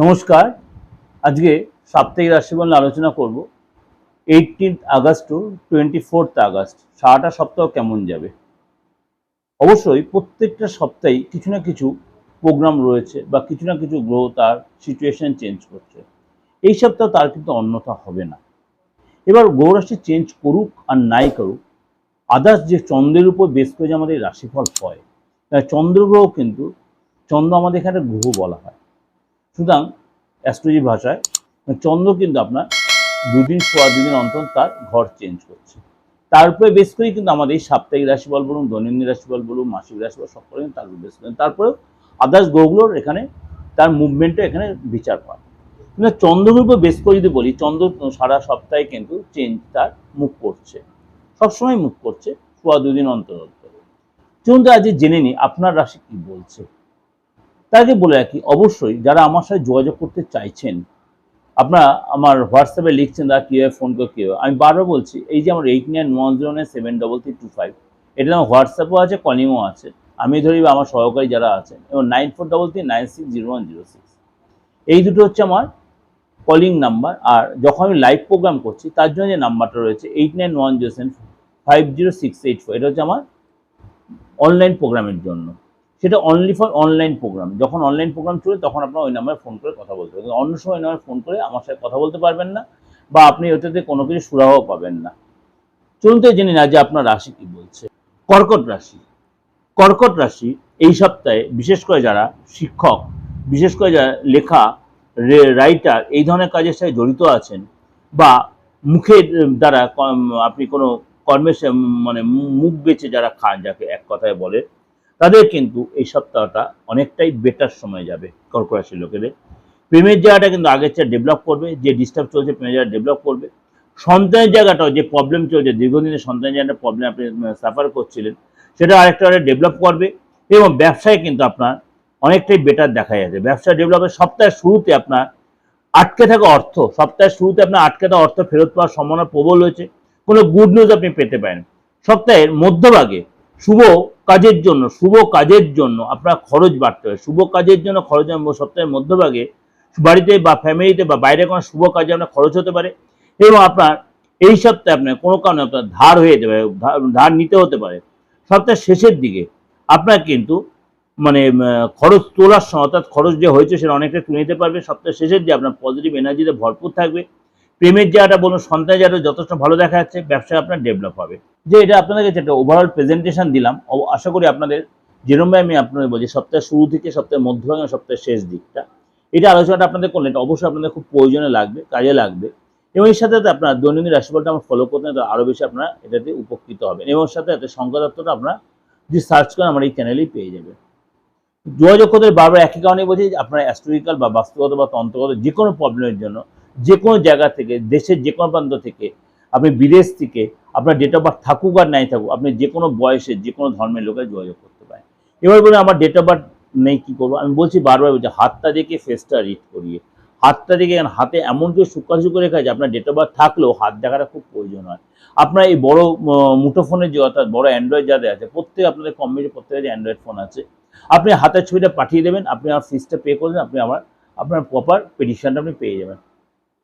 নমস্কার। আজকে সাপ্তাহিক রাশিফল আলোচনা করব। Eighteenth August to twenty fourth August, সারাটা সপ্তাহ কেমন যাবে? অবশ্যই প্রত্যেকটা সপ্তাহেই কিছু না কিছু প্রোগ্রাম রয়েছে বা কিছু না কিছু গ্রহ তার সিচুয়েশন চেঞ্জ করছে। এই সপ্তাহ তার কিন্তু অন্যথা হবে না। এবার গ্রহরাশি চেঞ্জ করুক আর নাই করুক আদার্স যে চন্দ্রের উপর বেশ করে যে আমাদের রাশিফল হয় চন্দ্রগ্রহ কিন্তু, চন্দ্র আমাদের এখানে গ্রহ বলা হয়। সুতরাং অ্যাস্ট্রোলজি ভাষায় চন্দ্র কিন্তু আপনার দুদিন, সোয়া দুদিন অন্তর তার ঘর চেঞ্জ করছে। তার উপরে বেশ করেই কিন্তু আমাদের এই সাপ্তাহিক রাশিফল বলুন, দৈনন্দিন রাশিফল বলুন, মাসিক রাশিফল সব করে তার উপর বেশ করেন। তারপরেও আদার্স গ্রহগুলোর এখানে তার মুভমেন্টও এখানে বিচার পায়। কিন্তু চন্দ্রের উপর বেশ করে যদি বলি, চন্দ্র সারা সপ্তাহে কিন্তু চেঞ্জ তার মুখ করছে। সবসময় মুখ করছে, সোয়া দুদিন অন্তর অন্তর। তো আজ জেনে নিই, আপনার রাশি কি বলছে? তাকে বলে রাখি, অবশ্যই যারা আমার সাথে যোগাযোগ করতে চাইছেন, আপনারা আমার হোয়াটসঅ্যাপে লিখছেন তারা কীভাবে ফোন করে কীভাবে আমি বারবার বলছি, এই যে আমার eight nine one zero nine seven double three two five এটা আমার হোয়াটসঅ্যাপও আছে কলিংও আছে। আমি ধরি আমার সহকারী যারা আছেন, এবং nine four double three nine six zero one zero six এই দুটো হচ্ছে আমার কলিং নাম্বার আর যখন আমি লাইভ প্রোগ্রাম করছি, তার জন্য যে নাম্বারটা রয়েছে eight nine one zero seven five zero six eight four এটা হচ্ছে আমার অনলাইন প্রোগ্রামের জন্য। সেটা অনলি ফর অনলাইন প্রোগ্রাম যখন অনলাইন প্রোগ্রাম চলে, তখন আপনার ওই নাম্বারে ফোন করে কথা বলতে পারবেন। অন্য সময় নাম্বারে ফোন করে আমার সাথে কথা বলতে পারবেন না, বা আপনি ওটাতে কোনো কিছু সুরাহ পাবেন না। চলুন তো জেনে না যে আপনার রাশি কি বলছে। কর্কট রাশি। কর্কট রাশি এই সপ্তাহে বিশেষ করে যারা শিক্ষক, বিশেষ করে যারা লেখা রাইটার এই ধরনের কাজের সাথে জড়িত আছেন, বা মুখের দ্বারা আপনি কোনো কর্মের মানে মুখ বেচে যারা খান, যাকে এক কথায় বলে তাদের কিন্তু এই সপ্তাহটা অনেকটাই বেটার সময় যাবে কর্কট রাশির লোকেদের। প্রেমের জায়গাটা কিন্তু আগের চেয়ে ডেভেলপ করবে, যে ডিস্টার্ব চলছে প্রেমের জায়গা ডেভেলপ করবে। সন্তানের জায়গাটাও যে প্রবলেম চলছে, দীর্ঘদিনের সন্তানের জায়গাটা প্রবলেম আপনি সাফার করছিলেন, সেটা আরেকটা ডেভেলপ করবে এবং ব্যবসায় কিন্তু আপনার অনেকটাই বেটার দেখা যাচ্ছে ব্যবসা ডেভেলপের সপ্তাহের শুরুতে আপনার আটকে থাকা অর্থ, সপ্তাহের শুরুতে আপনার আটকে থাকা অর্থ ফেরত পাওয়ার সম্ভাবনা প্রবল হয়েছে। কোনো গুড নিউজ আপনি পেতে পারেন। সপ্তাহের মধ্যভাগে শুভ কাজের জন্য, শুভ কাজের জন্য আপনার খরচ বাড়তে হবে শুভ কাজের জন্য খরচ সপ্তাহের মধ্যভাগে বাড়িতে বা ফ্যামিলিতে বা বাইরে কোনো শুভ কাজে আপনার খরচ হতে পারে এবং আপনার এই সপ্তাহে আপনার কোনো কারণে আপনার ধার হয়ে যেতে পারে, ধার- নিতে হতে পারে। সপ্তাহের শেষের দিকে আপনার কিন্তু মানে খরচ তোলার সময়, অর্থাৎ খরচ যে হয়েছে সেটা অনেকটা তুলে নিতে পারবে। সপ্তাহের শেষের দিকে আপনার পজিটিভ এনার্জিতে ভরপুর থাকবে। প্রেমের জায়গাটা বলুন, সন্তানের জায়গাটা যথেষ্ট ভালো দেখা যাচ্ছে ব্যবসায় আপনার ডেভেলপ হবে। যে এটা আপনাদের কাছে একটা ওভারঅল প্রেজেন্টেশন দিলাম আশা করি আপনাদের যেরকম আমি আপনাদের বলছি, সপ্তাহের শুরু থেকে সপ্তাহের মধ্যভাগে সপ্তাহের শেষ দিকটা। এটা আলোচনাটা আপনাদের করলে এটা অবশ্যই আপনাদের খুব প্রয়োজনে লাগবে, কাজে লাগবে। এবং এর সাথে সাথে আপনার দৈনন্দিন রাশিফলটা আমার ফলো করতে তো আরও বেশি আপনারা এটাতে উপকৃত হবেন। এবং সাথে সাথে সংখ্যাতত্ত্বটা আপনারা যদি সার্চ করেন, আমার এই চ্যানেলেই পেয়ে যাবেন। যোগাযোগ করতে বারবার একই কারণে বলছি, আপনার অ্যাস্ট্রোলজিক্যাল বা বাস্তুগত বা তন্ত্রগত যে কোনো প্রবলেমের জন্য, যে কোনো জায়গা থেকে, দেশের যে কোনো প্রান্ত থেকে আপনি বিদেশ থেকে আপনার ডেট অফ বার্থ থাকুক আর নাই থাকুক, আপনি যে কোনো বয়সের যে কোনো ধর্মের লোকের যোগাযোগ করতে পারেন। এবার বলে আমার ডেট অফ বার্থ নেই, কী করব? আমি বলছি বারবার বলছি হাতটা দেখে ফেসটা রিড করিয়ে। হাতটা দেখে হাতে এমন কেউ সুকাশু করে রেখেছে আপনার ডেট অফ বার্থ থাকলেও হাত দেখাটা খুব প্রয়োজন হয়। আপনার এই বড় মুঠোফোনের যে অর্থাৎ বড় অ্যান্ড্রয়েড যাদের আছে, প্রত্যেক আপনাদের কম বেশি প্রত্যেকের অ্যান্ড্রয়েড ফোন আছে। আপনি হাতের ছবিটা পাঠিয়ে দেবেন, আপনি আমার ফিসটা পে করবেন আপনি আমার, আপনার প্রপার পেডিশনটা আপনি পেয়ে যাবেন।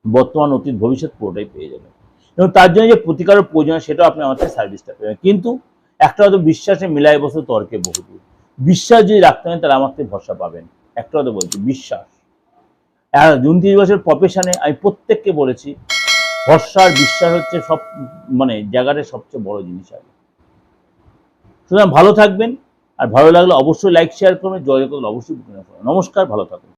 বর্তমান অতীত ভবিষ্যৎ পুরোটাই পেয়ে যাবেন। এবং তার জন্য যে প্রতিকারের প্রয়োজন সেটাও আপনি আমার থেকে সার্ভিসটা পেবেন কিন্তু একটা হয়তো বিশ্বাসে মিলাই বসে তর্কে বহুদূর। বিশ্বাস যদি রাখতে পারেন তাহলে আমার থেকে ভরসা পাবেন। একটা হয়তো বলছি, বিশ্বাস। আর উনত্রিশ বছর প্রফেশনে আমি প্রত্যেককে বলেছি, ভরসা আর বিশ্বাস হচ্ছে সব মানে জায়গাটা সবচেয়ে বড় জিনিস আগে সুতরাং ভালো থাকবেন, আর ভালো লাগলে অবশ্যই লাইক শেয়ার করবেন জয় করলে অবশ্যই নমস্কার, ভালো থাকুন।